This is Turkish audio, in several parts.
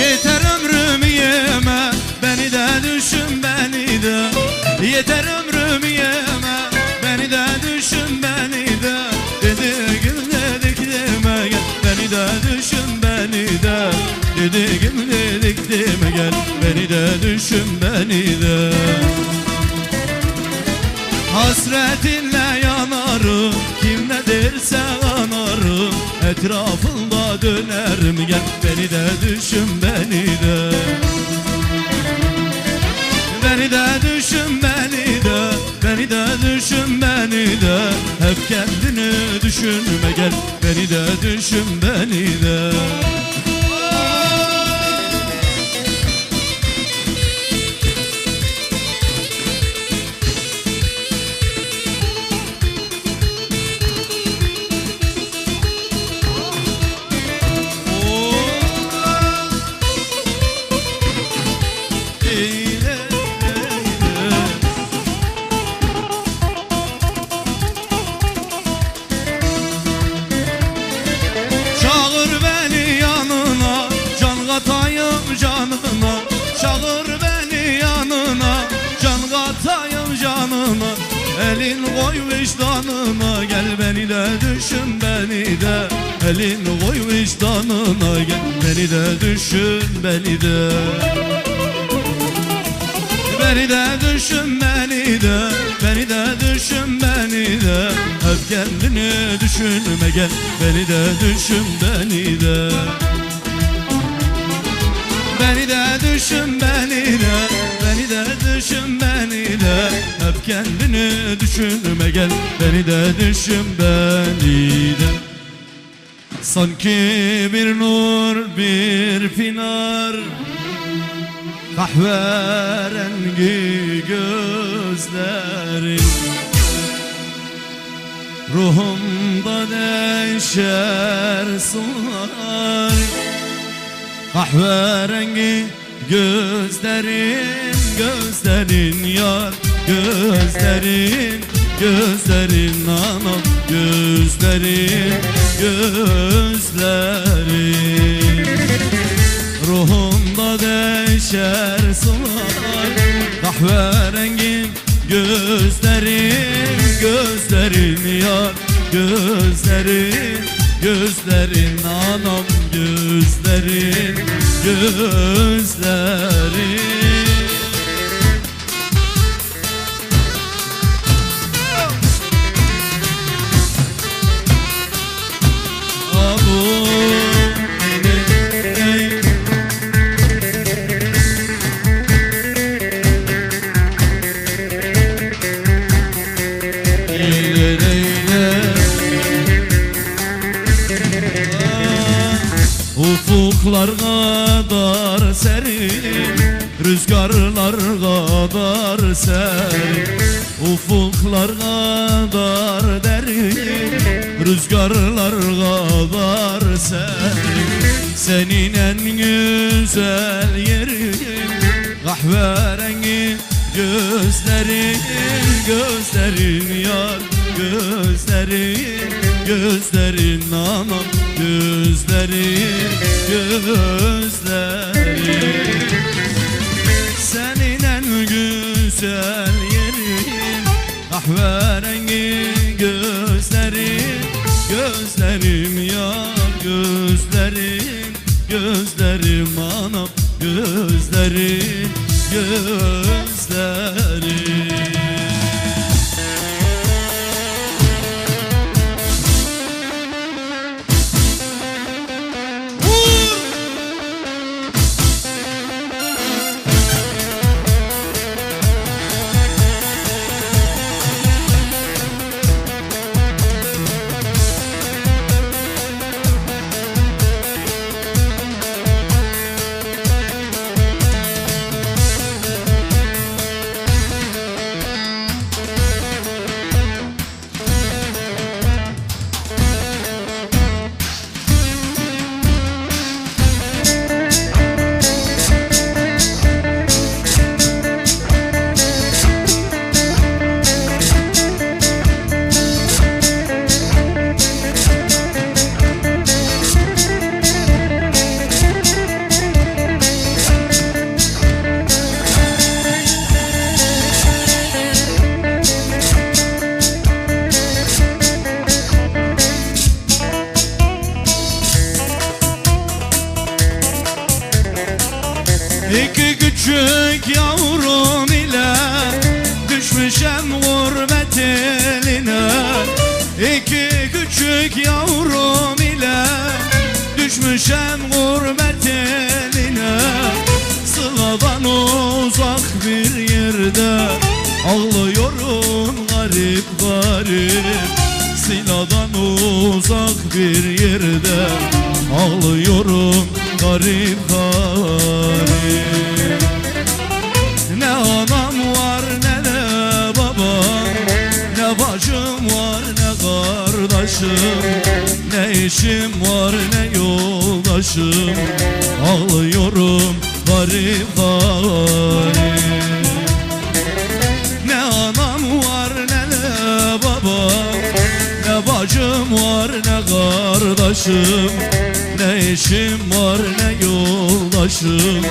Yeter ömrümü yeme Beni de düşün beni de. Yeter ömrümü yeme Beni de düşün beni de. Dediğim dedik deme gel Beni de düşün beni de. Dediğim dedik deme gel Beni de düşün beni de. Hasretinle yanarım Kim ne derse anarım Etrafında dönerim Gel beni de düşün beni de. Beni de düşün beni de. Beni de düşün beni de. Hep kendini düşünme. Gel Beni de düşün beni de Elin koy vicdanına Gel. Beni de düşün beni de. Beni de düşün beni de. Beni de düşün beni de. Hep kendini düşünme gel. Beni de düşün beni de. Beni de düşün beni de. Beni de düşün beni de. Hep kendini düşünme gel. Beni de düşün beni de Sanki bir nur bir pinar Kahverengi gözlerin Ruhumda neşer sular Kahverengi gözlerin Gözlerin yar. Gözlerin Gözlerin anam Gözlerin Gözlerin Ruhumda deşer sular Kahverengin gözlerin Gözlerin yar Gözlerin Gözlerin anam Gözlerin Gözlerin Ufuklar kadar serin Rüzgarlar kadar serin Ufuklar kadar derin Rüzgarlar kadar serin Senin en güzel yerin Kahverengi gözlerin Gözlerin yar Gözlerin Gözlerin anam Gözlerin Gözlerin. Senin en güzel yerin. Kahverengi gözlerin. Gözlerim yar gözlerim. Gözlerim anam. Gözlerim Gözlerim garip Sıladan uzak bir yerde Ağlıyorum garip garip. Ne anam var ne de babam. Ne bacım var ne kardeşim. Ne işim var ne yoldaşım. Ağlıyorum garip garip var ne kardeşim Ne işim var ne yoldaşım.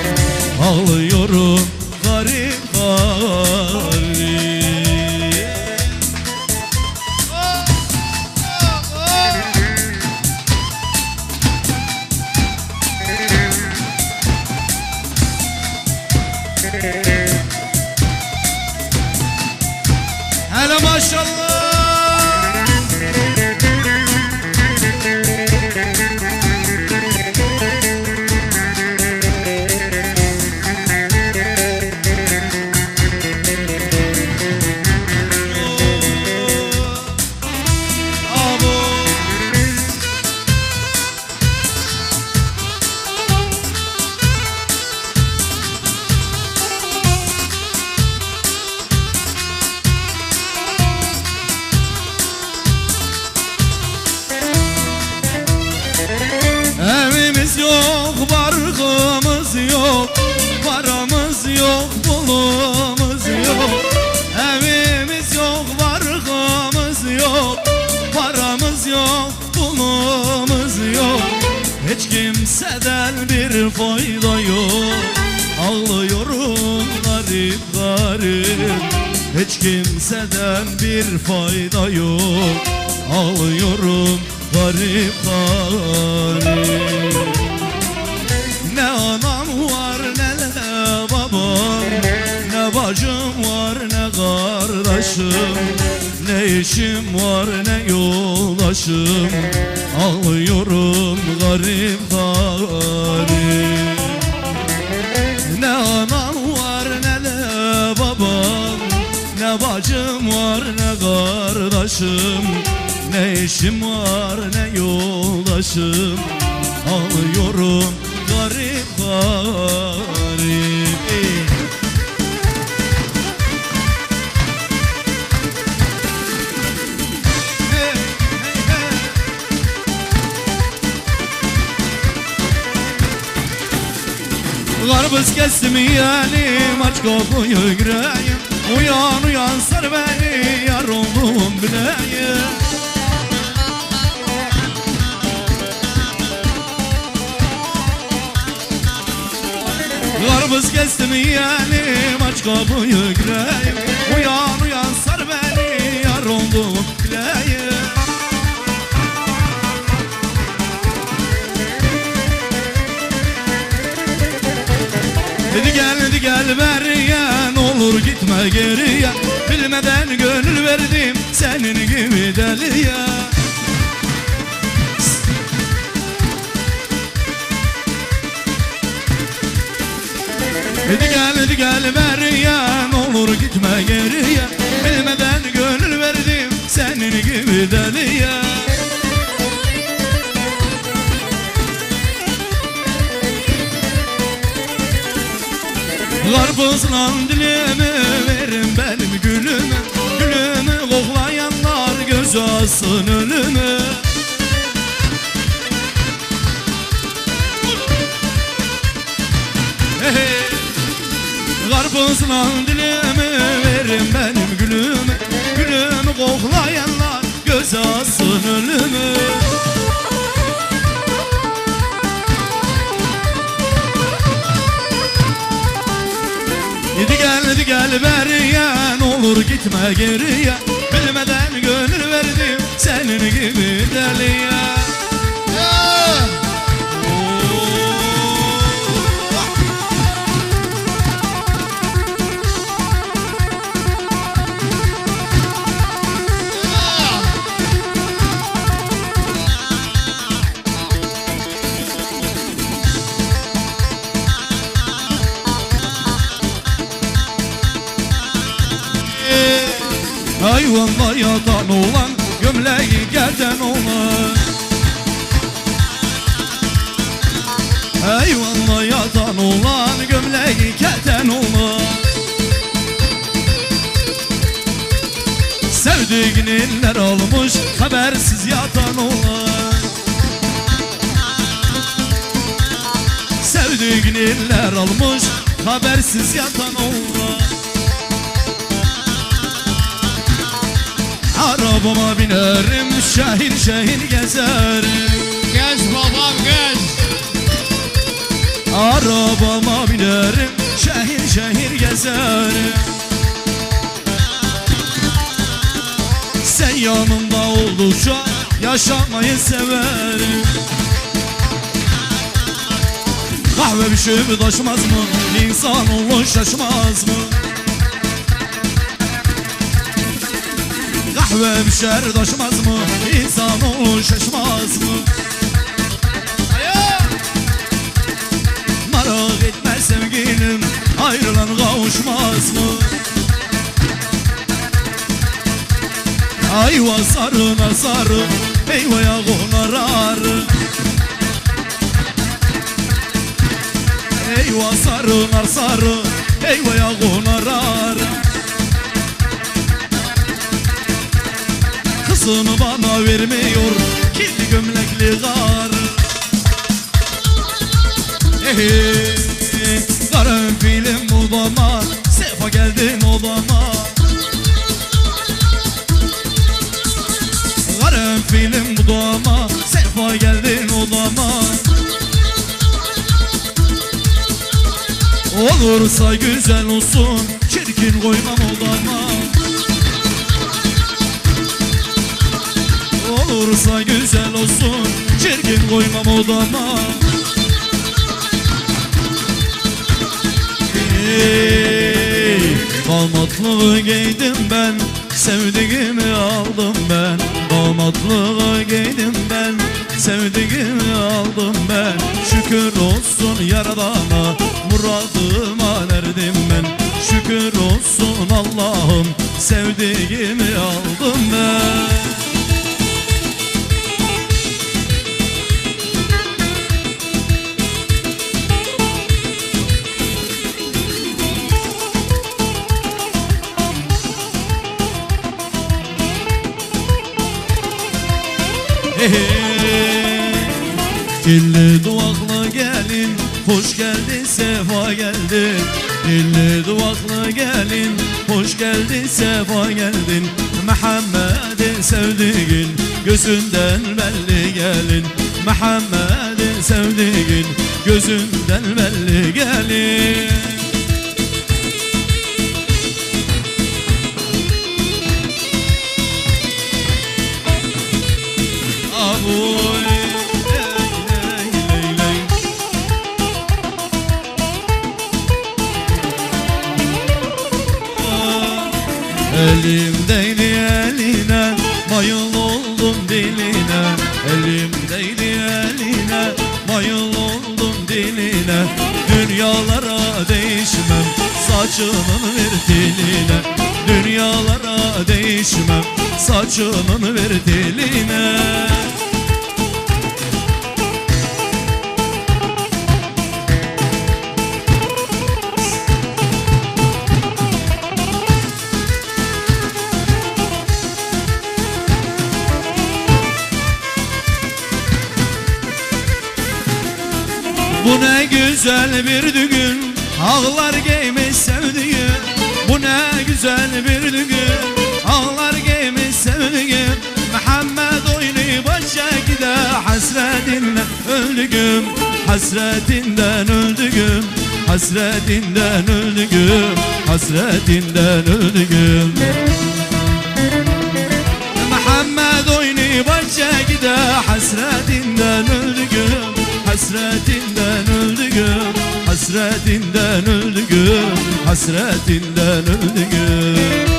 Ağlıyorum garip garip barkımız yok Paramız yok, pulumuz yok. Evimiz yok, barkımız yok Paramız yok, pulumuz yok. Hiç kimseden bir fayda yok. Ağlıyorum garip garip. Hiç kimseden bir fayda yok. Ağlıyorum garip garip işim var ne yoldaşım? Ağlıyorum garip garip Ne anam var ne de babam. Ne bacım var ne kardeşim. Ne işim var ne yoldaşım. Ağlıyorum garip garip Karpuz kestim yiyelim aç kapıyı gireyim Uyan uyan sar beni yar oldum bileyim. Karpuz kestim yiyelim aç kapıyı gireyim Uyan gel beriye ne olur gitme geriye. Bilmeden gönül verdim senin gibi deliye. Dedi gel dedi gel beriye ne olur gitme geriye. Bilmeden gönül verdim senin gibi deliye Karpuzla dilimi verin benim gülümü Gülümü koklayanlar göz alsın ölümü. Karpuzla dilimi verin benim gülümü Gülümü koklayanlar göz alsın ölümü Gidi gel beriye olur gitme geriye. Bilmeden gönül verdim senin gibi deliye Eyvallah yatan olan gömleği keten olan Sevdiğinin almış habersiz yatan olan Sevdiğinin almış habersiz yatan olan Arabama binerim şehir şehir gezerim. Gez babam gez. Arabama binerim şehir şehir gezerim Sen yanımda oldukça yaşamayı severim Kahve bir şey mi taşımaz mı? İnsan olur şaşmaz mı? Kahve bir şey taşımaz mı? İnsan olur şaşmaz mı? Ayrılan kavuşmaz mı? Ayva sarına sarı Eyvaya konar arı. Eyva sarınar sarı Eyvaya konar arı. Kızını bana vermiyor Kirli gömlekli karı. Ehe, Karanfilim odama Sefa geldin odama Karanfilim odama Sefa geldin odama Olursa güzel olsun Çirkin koymam odama Olursa güzel olsun Çirkin koymam odama Damatlığı giydim ben Sevdiğimi aldım ben. Damatlığı giydim ben Sevdiğimi aldım ben. Şükür olsun yaradana Muradıma erdim ben. Şükür olsun Allah'ım Sevdiğimi aldım ben Dilli duvaklı gelin Hoş geldin sefa geldin Dilli duvaklı gelin Hoş geldin sefa geldin. Muhammed'in sevdiğin Gözünden belli gelin. Muhammed'in sevdiğin Gözünden belli gelin Saçının vertiline Dünyalara değişmem Saçının vertiline Bu ne güzel bir düğün. Ağlar giymiş öldüğüm Hasretinden öldüğüm Hasretinden öldüğüm Hasretinden öldüğüm. Muhammed oyunu başa gide Hasretinden öldüğüm Hasretinden öldüğüm Hasretinden öldüğüm Hasretinden öldüğüm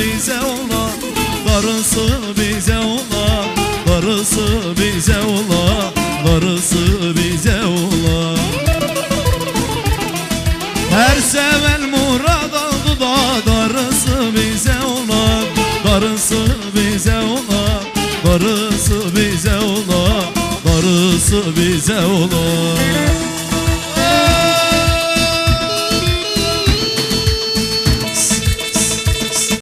bize ola Darısı bize ola Darısı bize ola Darısı bize ola. Her seven murad aldı da darısı bize ola Darısı bize ola Darısı bize ola Darısı bize ola